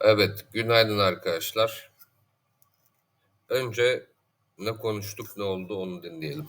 Evet, günaydın arkadaşlar. Önce ne konuştuk, ne oldu onu dinleyelim.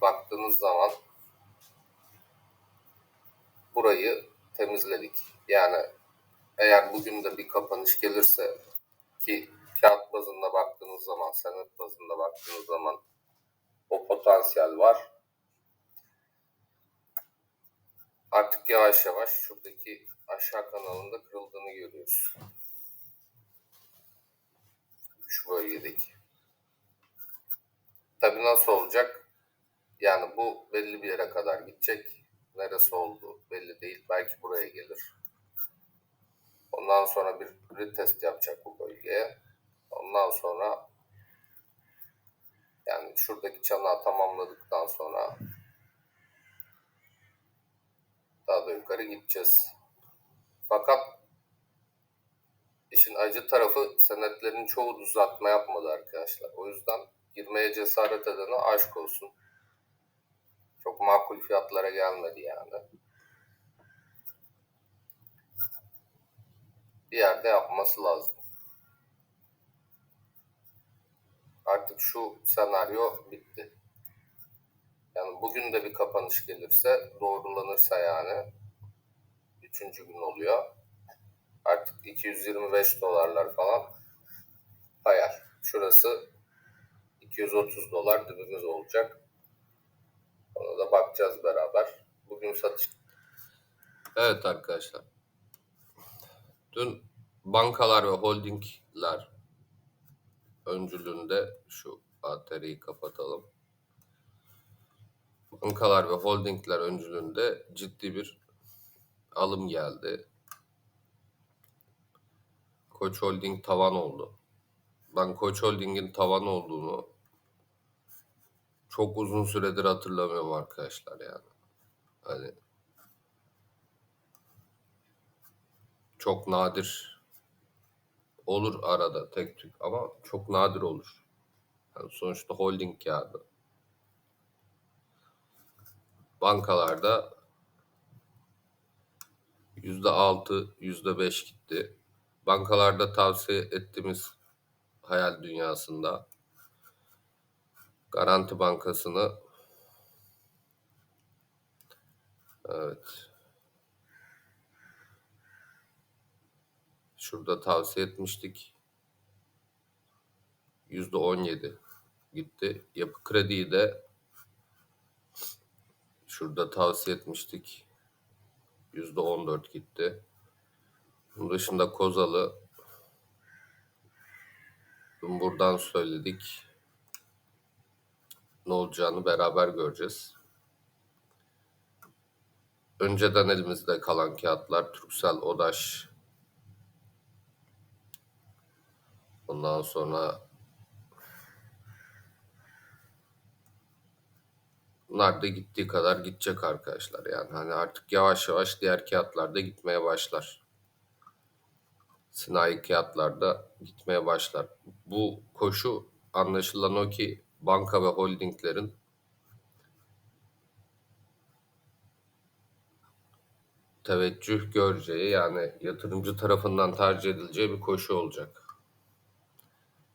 Baktığınız zaman burayı temizledik. Yani eğer bugün de bir kapanış gelirse ki kağıt bazında baktığınız zaman, senet bazında baktığınız zaman o potansiyel var. Artık yavaş yavaş şuradaki aşağı kanalında kırıldığını görüyoruz. Şu bölgedeki. Tabi nasıl olacak? Yani bu belli bir yere kadar gidecek. Neresi oldu belli değil. Belki buraya gelir. Ondan sonra bir retest yapacak bu bölgeye. Ondan sonra yani şuradaki çanağı tamamladıktan sonra daha da yukarı gideceğiz. Fakat işin acı tarafı senetlerin çoğu düzeltme yapmadı arkadaşlar. O yüzden girmeye cesaret edene aşk olsun. Çok makul fiyatlara gelmedi yani. Bir yerde yapması lazım. Artık şu senaryo bitti. Yani bugün de bir kapanış gelirse, doğrulanırsa yani üçüncü gün oluyor. Artık 225 dolarlar falan hayal. Şurası 230 dolar dibimiz olacak. Ona da bakacağız beraber. Bugün satış. Evet arkadaşlar. Dün bankalar ve holdingler öncülüğünde şu ATR'yi kapatalım. Bankalar ve holdingler öncülüğünde ciddi bir alım geldi. Koç Holding tavan oldu. Ben Koç Holding'in tavan olduğunu çok uzun süredir hatırlamıyorum arkadaşlar yani. Hani çok nadir olur arada tek tük ama çok nadir olur. Yani sonuçta holding kağıdı. Bankalarda yüzde altı, yüzde beş gitti. Bankalarda tavsiye ettiğimiz hayal dünyasında Garanti Bankası'nı evet şurada tavsiye etmiştik. Yüzde on yedi gitti. Yapı krediyi de şurada tavsiye etmiştik. Yüzde on dört gitti. Bunun dışında Kozalı buradan söyledik. Ne olacağını beraber göreceğiz. Önceden elimizde kalan kağıtlar Türksel, Odaş. Ondan sonra bunlar da gittiği kadar gidecek arkadaşlar. Yani hani artık yavaş yavaş diğer kağıtlar da gitmeye başlar. Sinayi kağıtlarda gitmeye başlar. Bu koşu anlaşılan o ki banka ve holdinglerin teveccüh göreceği yani yatırımcı tarafından tercih edileceği bir koşu olacak.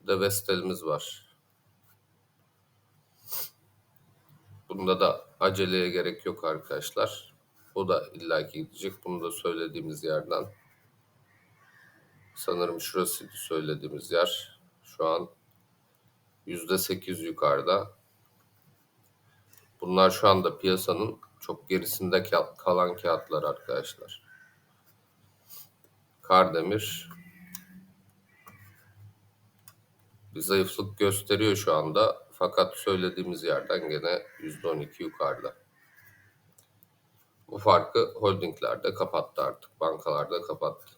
Bir de Vestel'imiz var. Bunda da aceleye gerek yok arkadaşlar. O da illaki gidecek. Bunu da söylediğimiz yerden. Sanırım şurası söylediğimiz yer. Şu an %8 yukarıda. Bunlar şu anda piyasanın çok gerisinde kalan kağıtlar arkadaşlar. Kardemir bir zayıflık gösteriyor şu anda. Fakat söylediğimiz yerden gene %12 yukarıda. Bu farkı holdinglerde kapattı artık. Bankalarda kapattı.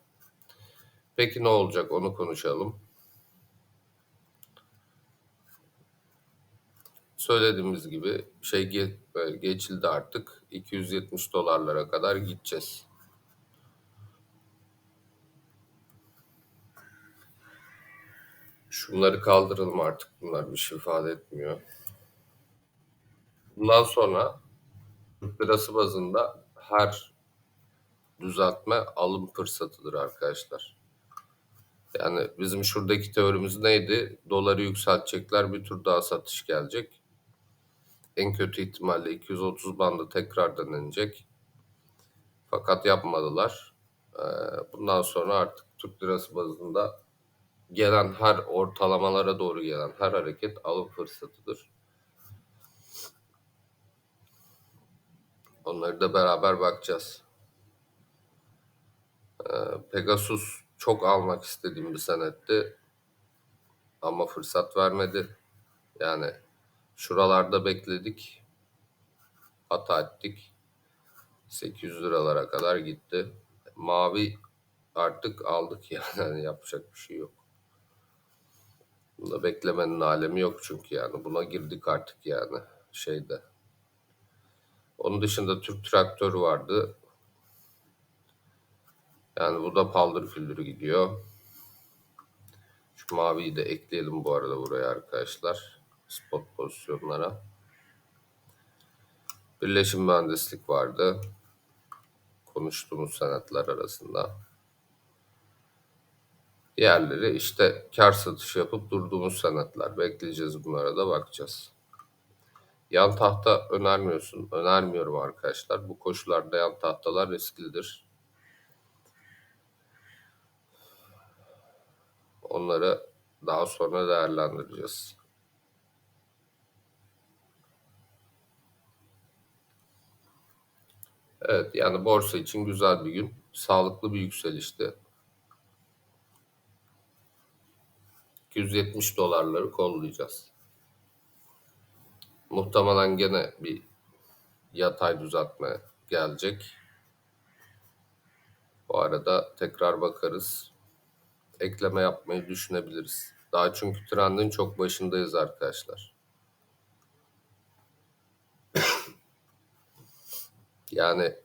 Peki ne olacak onu konuşalım. Söylediğimiz gibi şey e, geçildi artık. 270 dolarlara kadar gideceğiz. Şunları kaldıralım artık. Bunlar bir şey ifade etmiyor. Bundan sonra Türk lirası bazında her düzeltme alım fırsatıdır arkadaşlar. Yani bizim şuradaki teorimiz neydi? Doları yükseltecekler, bir tur daha satış gelecek. En kötü ihtimalle 230 bandı tekrar denenecek. Fakat yapmadılar. Ee, Bundan sonra artık Türk lirası bazında gelen her ortalamalara doğru gelen her hareket alım fırsatıdır. Onları da beraber bakacağız. Ee, Pegasus çok almak istediğim bir senetti. Ama fırsat vermedi. Yani şuralarda bekledik. Hata ettik. 800 liralara kadar gitti. Mavi artık aldık yani. yapacak bir şey yok. Bunda beklemenin alemi yok çünkü yani. Buna girdik artık yani şeyde. Onun dışında Türk traktör vardı. Yani bu da paldır küldür gidiyor. Şu maviyi de ekleyelim bu arada buraya arkadaşlar. Spot pozisyonlara. Birleşim mühendislik vardı. Konuştuğumuz sanatlar arasında. Diğerleri işte kar satış yapıp durduğumuz sanatlar. Bekleyeceğiz bunlara da bakacağız. Yan tahta önermiyorsun. Önermiyorum arkadaşlar. Bu koşullarda yan tahtalar risklidir. Onları daha sonra değerlendireceğiz. Evet yani borsa için güzel bir gün. Sağlıklı bir yükselişti. 270 dolarları kollayacağız. Muhtemelen gene bir yatay düzeltme gelecek. Bu arada tekrar bakarız. Ekleme yapmayı düşünebiliriz. Daha çünkü trendin çok başındayız arkadaşlar. Yani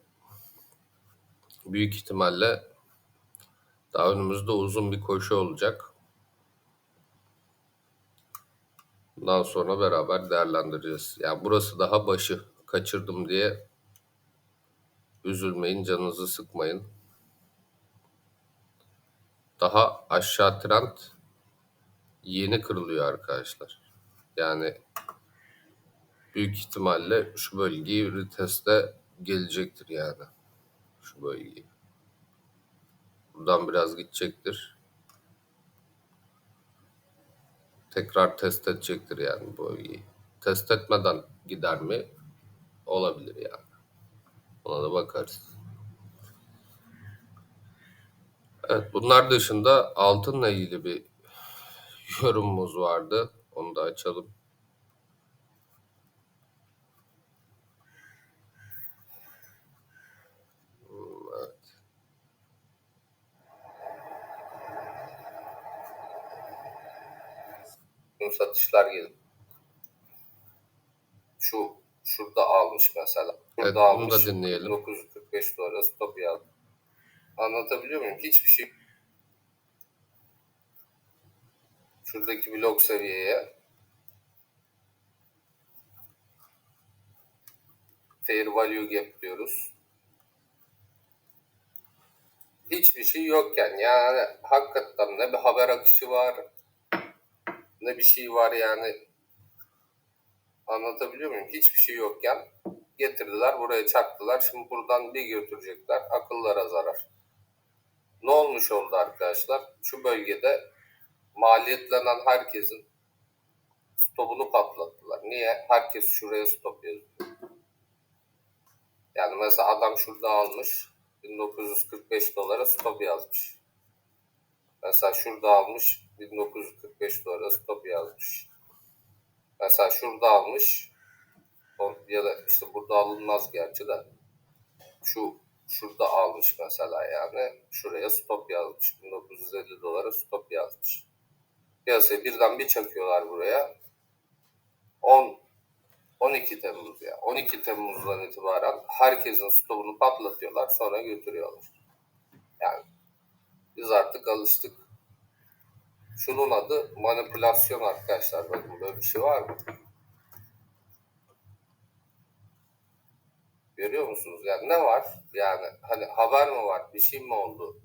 büyük ihtimalle daha önümüzde uzun bir koşu olacak. Bundan sonra beraber değerlendireceğiz. Yani burası daha başı kaçırdım diye üzülmeyin, canınızı sıkmayın. Daha aşağı trend yeni kırılıyor arkadaşlar. Yani büyük ihtimalle şu bölgeyi reteste gelecektir yani. Şu bölgeyi. Buradan biraz gidecektir. Tekrar test edecektir yani bu bölgeyi. Test etmeden gider mi? Olabilir yani. Ona da bakarız. Evet bunlar dışında altınla ilgili bir yorumumuz vardı. Onu da açalım. Hmm, Evet. Gün satışlar geldi. Şu şurada almış mesela. Burada Evet, almış. bunu da dinleyelim. 945 dolara stop yazdı. Anlatabiliyor muyum? Hiçbir şey. Şuradaki blok seviyeye fair value gap diyoruz. Hiçbir şey yokken yani hakikaten ne bir haber akışı var ne bir şey var yani anlatabiliyor muyum? Hiçbir şey yokken getirdiler buraya çaktılar. Şimdi buradan bir götürecekler. Akıllara zarar. Ne olmuş oldu arkadaşlar? Şu bölgede maliyetlenen herkesin stopunu patlattılar. Niye? Herkes şuraya stop yazıyor. Yani mesela adam şurada almış 1945 dolara stop yazmış. Mesela şurada almış 1945 dolara stop yazmış. Mesela şurada almış ya da işte burada alınmaz gerçi de şu şurada almış mesela yani şuraya stop yazmış 1950 dolara stop yazmış. Piyasayı birden bir çakıyorlar buraya. 10 12 Temmuz ya. 12 Temmuz'dan itibaren herkesin stopunu patlatıyorlar sonra götürüyorlar. Yani biz artık alıştık. Şunun adı manipülasyon arkadaşlar. Bakın böyle bir şey var mı? Görüyor musunuz? Yani ne var? Yani hani haber mi var? Bir şey mi oldu?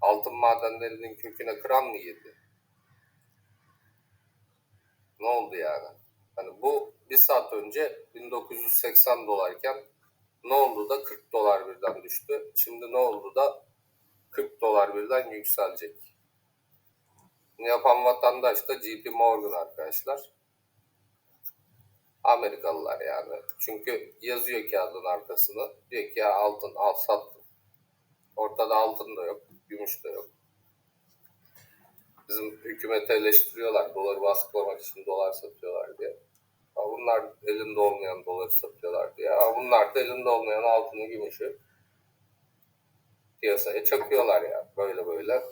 Altın madenlerinin köküne kıran mı girdi? Ne oldu yani? Hani bu bir saat önce 1980 dolarken ne oldu da 40 dolar birden düştü. Şimdi ne oldu da 40 dolar birden yükselecek. Yapan vatandaş da JP Morgan arkadaşlar. Amerikalılar yani. Çünkü yazıyor kağıdın arkasını. Diyor ki ya altın al sattım. Ortada altın da yok, gümüş de yok. Bizim hükümeti eleştiriyorlar. Doları baskılamak için dolar satıyorlar diye. Ya bunlar elinde olmayan doları satıyorlar diye. Ya bunlar da elinde olmayan altını, gümüşü piyasaya çakıyorlar ya. Böyle böyle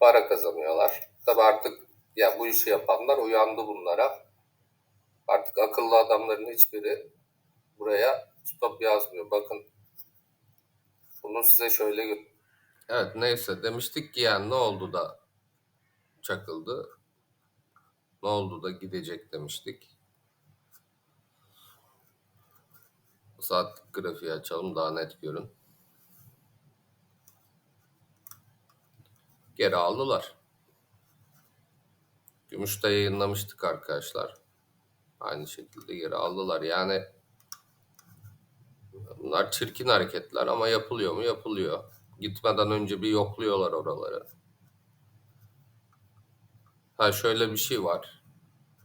para kazanıyorlar. Tabi artık ya bu işi yapanlar uyandı bunlara. Artık akıllı adamların hiçbiri buraya stop yazmıyor. Bakın bunu size şöyle Evet neyse demiştik ki yani ne oldu da çakıldı. Ne oldu da gidecek demiştik. Saat grafiği açalım daha net görün. Geri aldılar. Gümüşte yayınlamıştık arkadaşlar. Aynı şekilde geri aldılar. Yani bunlar çirkin hareketler ama yapılıyor mu? Yapılıyor. Gitmeden önce bir yokluyorlar oraları. Ha şöyle bir şey var.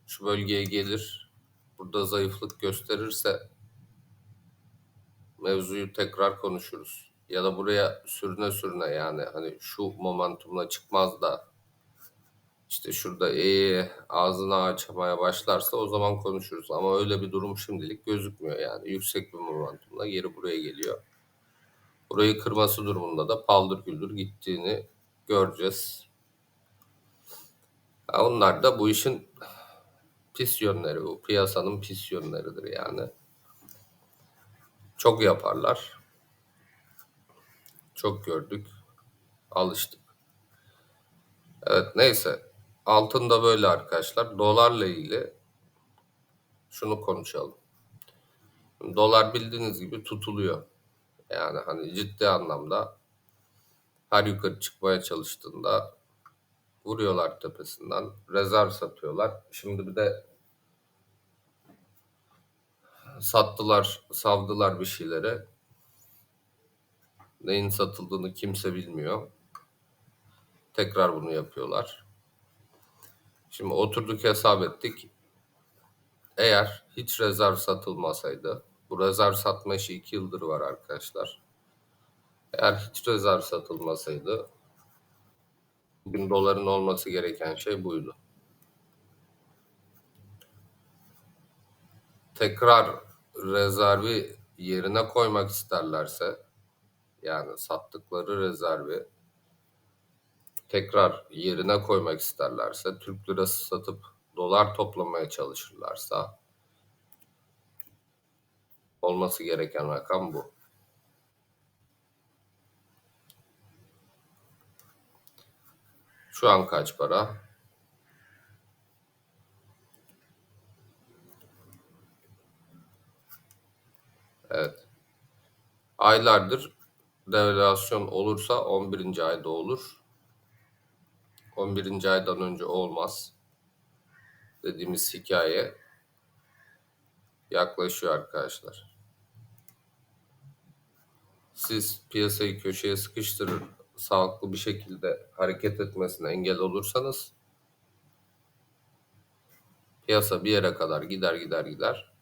Şu bölgeye gelir. Burada zayıflık gösterirse mevzuyu tekrar konuşuruz. Ya da buraya sürüne sürüne yani hani şu momentumla çıkmaz da işte şurada iyi ağzını açmaya başlarsa o zaman konuşuruz. Ama öyle bir durum şimdilik gözükmüyor yani. Yüksek bir momentumla geri buraya geliyor. Burayı kırması durumunda da paldır güldür gittiğini göreceğiz. Ha, onlar da bu işin pis yönleri, bu piyasanın pis yönleridir yani. Çok yaparlar. Çok gördük. Alıştık. Evet neyse. Altın da böyle arkadaşlar. Dolarla ilgili şunu konuşalım. Dolar bildiğiniz gibi tutuluyor. Yani hani ciddi anlamda her yukarı çıkmaya çalıştığında vuruyorlar tepesinden. Rezerv satıyorlar. Şimdi bir de sattılar, savdılar bir şeylere. Neyin satıldığını kimse bilmiyor. Tekrar bunu yapıyorlar. Şimdi oturduk hesap ettik. Eğer hiç rezerv satılmasaydı, bu rezerv satma işi 2 yıldır var arkadaşlar. Eğer hiç rezerv satılmasaydı, bugün doların olması gereken şey buydu. Tekrar rezervi yerine koymak isterlerse, yani sattıkları rezervi tekrar yerine koymak isterlerse, Türk lirası satıp dolar toplamaya çalışırlarsa olması gereken rakam bu. Şu an kaç para? Evet. Aylardır devalüasyon olursa 11. ayda olur. 11. aydan önce olmaz. Dediğimiz hikaye yaklaşıyor arkadaşlar. Siz piyasayı köşeye sıkıştırır, sağlıklı bir şekilde hareket etmesine engel olursanız piyasa bir yere kadar gider gider gider.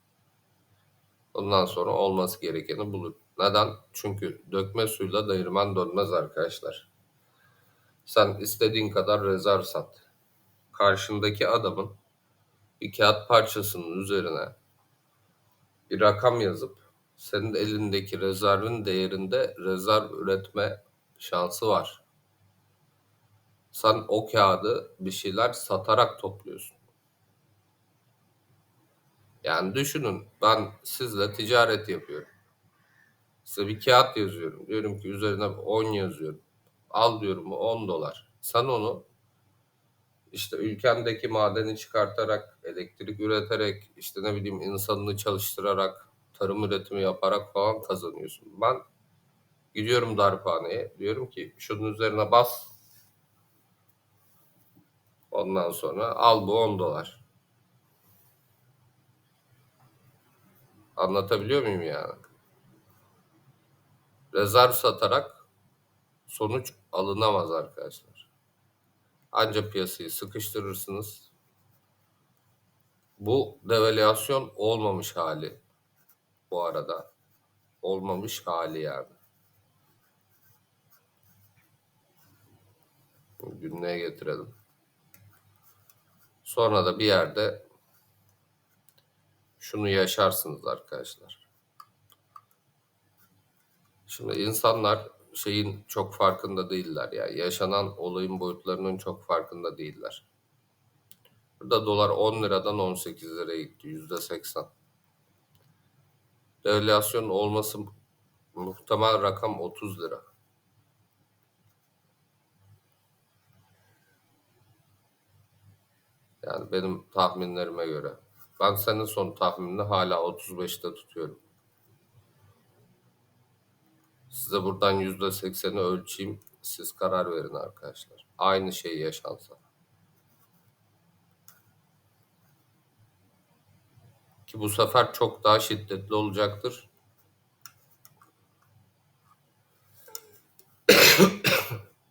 Ondan sonra olması gerekeni bulur. Neden? Çünkü dökme suyla değirmen dönmez arkadaşlar. Sen istediğin kadar rezerv sat. Karşındaki adamın bir kağıt parçasının üzerine bir rakam yazıp senin elindeki rezervin değerinde rezerv üretme şansı var. Sen o kağıdı bir şeyler satarak topluyorsun. Yani düşünün ben sizle ticaret yapıyorum. Size bir kağıt yazıyorum. Diyorum ki üzerine 10 yazıyorum. Al diyorum 10 dolar. Sen onu işte ülkendeki madeni çıkartarak, elektrik üreterek, işte ne bileyim insanını çalıştırarak, tarım üretimi yaparak falan kazanıyorsun. Ben gidiyorum darphaneye, diyorum ki şunun üzerine bas, ondan sonra al bu 10 dolar. Anlatabiliyor muyum yani? Rezerv satarak sonuç alınamaz arkadaşlar. Ancak piyasayı sıkıştırırsınız. Bu devalüasyon olmamış hali bu arada. Olmamış hali yani. Günlüğe getirelim. Sonra da bir yerde şunu yaşarsınız arkadaşlar. Şimdi insanlar şeyin çok farkında değiller ya. Yaşanan olayın boyutlarının çok farkında değiller. Burada dolar 10 liradan 18 liraya gitti. Yüzde 80. Devalüasyon olması muhtemel rakam 30 lira. Yani benim tahminlerime göre. Ben senin son tahminini hala 35'te tutuyorum. Size buradan %80'i ölçeyim. Siz karar verin arkadaşlar. Aynı şey yaşansa. Ki bu sefer çok daha şiddetli olacaktır.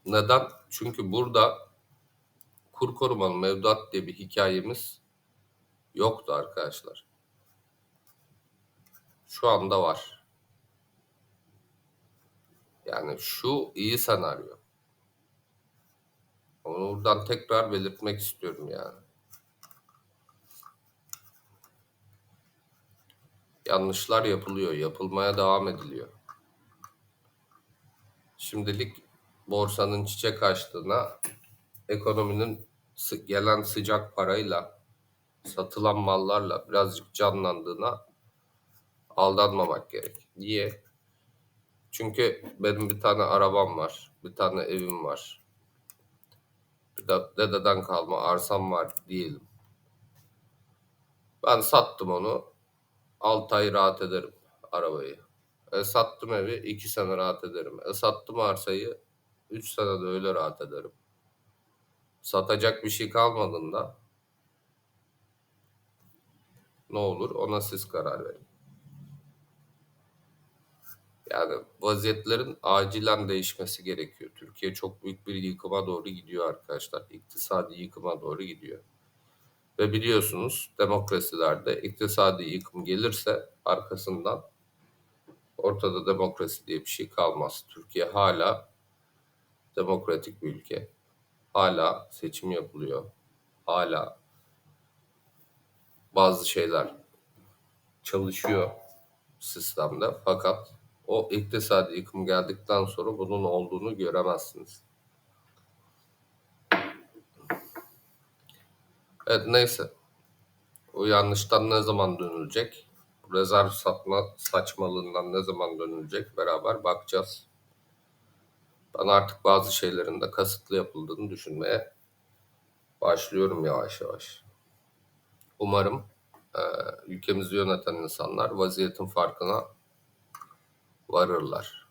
Neden? Çünkü burada kur korumalı mevduat diye bir hikayemiz yoktu arkadaşlar. Şu anda var. Yani şu iyi senaryo. Onu buradan tekrar belirtmek istiyorum yani. Yanlışlar yapılıyor, yapılmaya devam ediliyor. Şimdilik borsanın çiçek açtığına, ekonominin gelen sıcak parayla, satılan mallarla birazcık canlandığına aldanmamak gerek. Niye? Çünkü benim bir tane arabam var, bir tane evim var. Bir de dededen kalma arsam var diyelim. Ben sattım onu. 6 ay rahat ederim arabayı. E, sattım evi 2 sene rahat ederim. E, sattım arsayı 3 sene de öyle rahat ederim. Satacak bir şey kalmadığında ne olur ona siz karar verin. Yani vaziyetlerin acilen değişmesi gerekiyor. Türkiye çok büyük bir yıkıma doğru gidiyor arkadaşlar. İktisadi yıkıma doğru gidiyor. Ve biliyorsunuz demokrasilerde iktisadi yıkım gelirse arkasından ortada demokrasi diye bir şey kalmaz. Türkiye hala demokratik bir ülke. Hala seçim yapılıyor. Hala bazı şeyler çalışıyor sistemde. Fakat o iktisadi yıkım geldikten sonra bunun olduğunu göremezsiniz. Evet neyse. O yanlıştan ne zaman dönülecek? Rezerv satma saçmalığından ne zaman dönülecek? Beraber bakacağız. Ben artık bazı şeylerin de kasıtlı yapıldığını düşünmeye başlıyorum yavaş yavaş. Umarım e, ülkemizi yöneten insanlar vaziyetin farkına varırlar.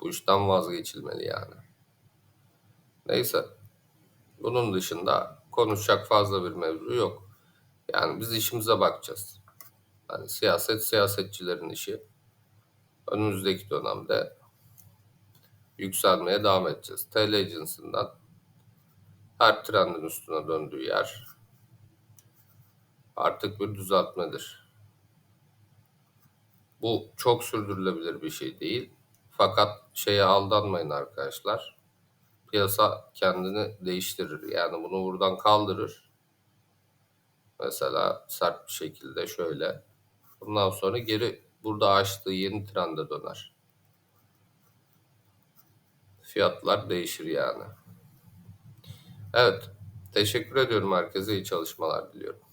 Bu işten vazgeçilmeli yani. Neyse. Bunun dışında konuşacak fazla bir mevzu yok. Yani biz işimize bakacağız. Yani siyaset siyasetçilerin işi. Önümüzdeki dönemde yükselmeye devam edeceğiz. TL cinsinden her trendin üstüne döndüğü yer artık bir düzeltmedir. Bu çok sürdürülebilir bir şey değil. Fakat şeye aldanmayın arkadaşlar. Piyasa kendini değiştirir. Yani bunu buradan kaldırır. Mesela sert bir şekilde şöyle. Bundan sonra geri burada açtığı yeni trende döner. Fiyatlar değişir yani. Evet. Teşekkür ediyorum herkese. iyi çalışmalar diliyorum.